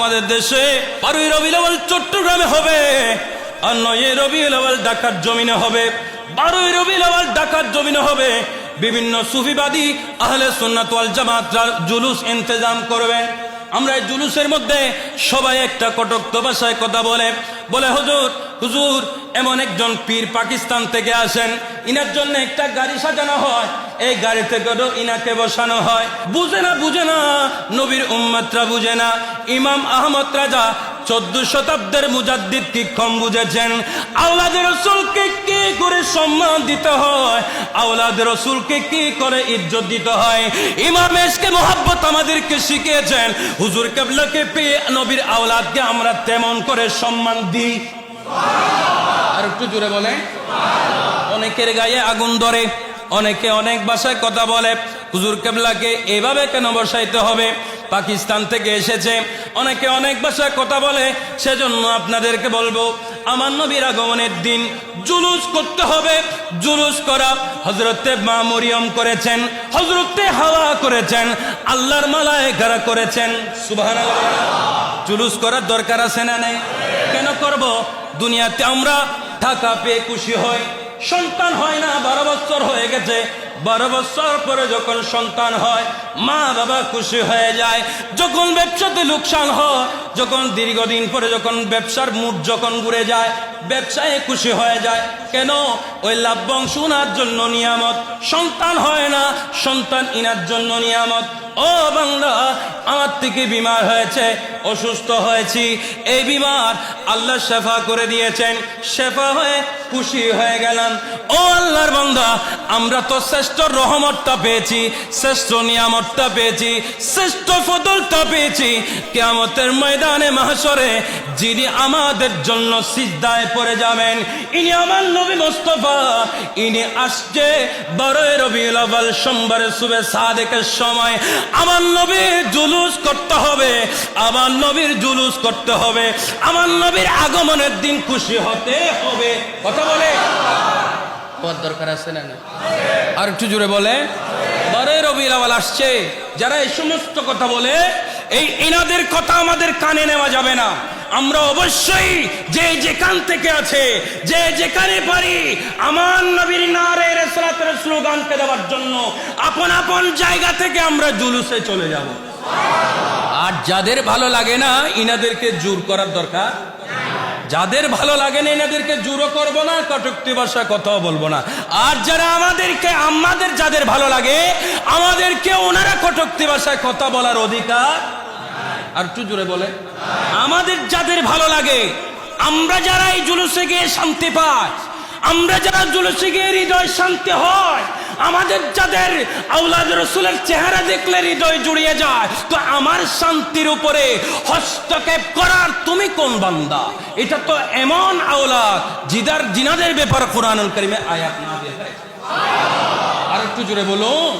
আমাদের দেশে বারোই রবি আওয়াল চট্টগ্রামে হবে, আর নয় রবি আওয়াল ঢাকার জমিনে হবে। বারোই রবি আওয়াল ঢাকার জমিনে হবে। বিভিন্ন সুফিবাদী আহলে সুন্নাত ওয়াল জুলুস ইন্তজাম করবেন। আমরা এই জুলুসের মধ্যে সবাই একটা কটক্ত ভাষায় কথা বলে। বলে, হুজুর হুজুর, এমন একজন পীর পাকিস্তান থেকে আসেন। ইনার জন্য একটা গাড়ি সাজানো হয়। এই গাড়িতে করে ইনাকে বসানো হয়। বুঝে না বুঝে না নবীর উম্মাত্রা বুঝে না। ইমাম আহমদ রাজা চোদ্দ শতাব্দের মুজাদ্দিদ কি কম বুঝেছেন? আওলাদের রসুলকে কি করে সম্মান দিতে হয়? আওলাদের রসুলকে কি করে ইজ্জত দিতে হয়? ইমাম এসকে মোহাব্বত আমাদেরকে শিখিয়েছেন হুজুর কেবলাকে পেয়ে নবীর আওলাদকে আমরা তেমন করে সম্মান দিই। আর একটু জোরে বলে অনেকের গায়ে আগুন ধরে। অনেকে অনেক ভাষায় কথা বলে। হুজুর কেবলাকে এভাবে কেন বসাইতে হবে? পাকিস্তান থেকে এসেছে। অনেকে অনেক ভাষায় কথা বলে, সেজন্য আপনাদেরকে বলব, আমার নবীর আগমনের দিন জুলুস করতে হবে। জুলুস করা হজরতে মা মরিয়ম করেছেন হজরতে হাওয়া করেছেন, আল্লাহর মালায় কারা করেছেন। সুবহানাল্লাহ। জুলুস করার দরকার আছে না নেই? কেন করব? দুনিয়াতে আমরা টাকা পেয়ে খুশি হই। সন্তান হয় না বারো বছর হয়ে গেছে। বারো বছর পরে যখন সন্তান হয়, মা বাবা খুশি হয়ে যায়। যখন ব্যবসাতে লোকসান হয়, যখন দীর্ঘদিন পরে যখন ব্যবসার মুড যখন ঘুরে যায়, ব্যবসায় খুশি হয়ে যায়। কেন? ওই লাভ বংশ উনার জন্য নিয়ামত। সন্তান হয় না, সন্তান ইনার জন্য নিয়ামত। ও বাংলা, আমার থেকে বিমার হয়েছে, অসুস্থ হয়েছি। এই বিমার আল্লাহ শেফা করে দিয়েছেন। শেফা হয়ে খুশি হয়ে গেলাম। ও আল্লাহর বান্দা, আমরা তো শ্রেষ্ঠ রহমতটা পেয়েছি, শ্রেষ্ঠ নিয়ামতটা পেয়েছি, শ্রেষ্ঠ ফদলটা পেয়েছি। কেয়ামতের ময়দানে মাহসরে যিনি আমাদের জন্য সিজদায় পড়ে যাবেন, ইনি আমার নবী মোস্তফা। ইনি আসছে বারোই রবিউল আউয়াল, সোমবারে সুবে সাদেকের সময়। আমার নবীর জুলুস করতে হবে, আমার নবীর জুলুস করতে হবে, আমার নবীর আগমনের দিন খুশি হতে হবে। কথা বলে? হওয়ার দরকার আছে না? আর একটু জোরে বলে। বারোই রবিউল আউয়াল আসছে। যারা এই সমস্ত কথা বলে, এই এনাদের কথা আমাদের কানে নেওয়া যাবে না। আমরা অবশ্যই যে যেখান থেকে আছে, যে যেখানে পারি, আমার নবীর নারে রেসলাতের স্লোগানকে দেওয়ার জন্য আপন আপন জায়গা থেকে আমরা জুলুসে চলে যাব। আর যাদের ভালো লাগে না, ইনাদেরকে জোর করার দরকার যাদের ভালো লাগে না, এনাদেরকে জুরো করব না, কটুক্তি ভাষা কথাও বলব না। আর যারা আমাদেরকে, আমাদের যাদের ভালো লাগে, আমাদেরকে ওনারা কটুক্তি ভাষায় কথা বলার অধিকার আর একটু জুড়ে বলে আমাদের যাদের ভালো লাগে, আমরা যারা এই জুলুসে গিয়ে শান্তি পাই আমরা যারা জুলুসে গিয়ে হৃদয় শান্তি হয়, আমাদের যাদের আউলাদ রসুলের চেহারা দেখলে হৃদয় জুড়িয়ে যায়, তো আমার শান্তির উপরে হস্তক্ষেপ করার তুমি কোন বান্দা? এটা তো এমন আওলাদ জিদার জিনাদের ব্যাপার কোরআনুল করিমে আয়াত না আর একটু জুড়ে বলুন।